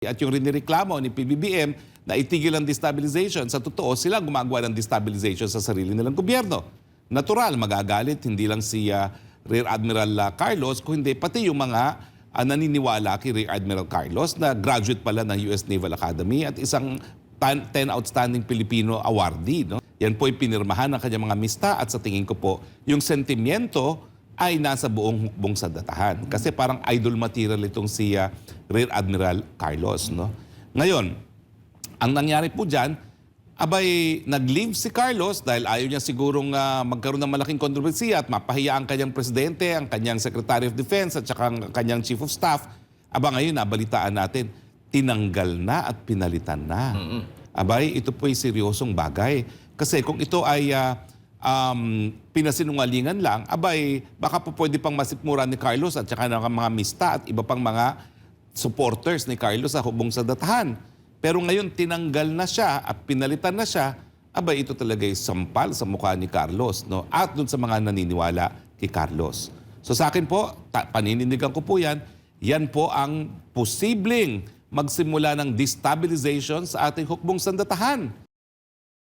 At yung rinireklamo ni PBBM na itigil ang destabilization, sa totoo sila gumagawa ng destabilization sa sarili nilang gobyerno. Natural, magagalit hindi lang si ah, Rear Admiral ah, Carlos, kundi pati yung mga ah, naniniwala kay Rear Admiral Carlos na graduate pala ng US Naval Academy at isang tan- 10 outstanding Filipino awardee. No? Yan po ay pinirmahan ng kanyang mga mista at sa tingin ko po, yung sentimiento ay nasa buong hukbong sa datahan. Kasi parang idol material itong si ah, Rear Admiral Carlos. No? Ngayon, ang nangyari po dyan, abay, nag-leave si Carlos dahil ayaw niya sigurong ah, magkaroon ng malaking kontrobersiya at mapahiya ang kanyang presidente, ang kanyang Secretary of Defense at saka ang kanyang Chief of Staff. Aba ngayon, nabalitaan natin, tinanggal na at pinalitan na. Abay, ito po ay seryosong bagay. Kasi kung ito ay ah, um, pinasinungalingan lang, abay, baka po pwede pang masipmura ni Carlos at saka ng mga mista at iba pang mga supporters ni Carlos sa hubong sa datahan. Pero ngayon, tinanggal na siya at pinalitan na siya, abay, ito talaga ay sampal sa mukha ni Carlos no? at dun sa mga naniniwala kay Carlos. So sa akin po, panininigan ko po yan, yan po ang posibleng magsimula ng destabilization sa ating hukbong sandatahan.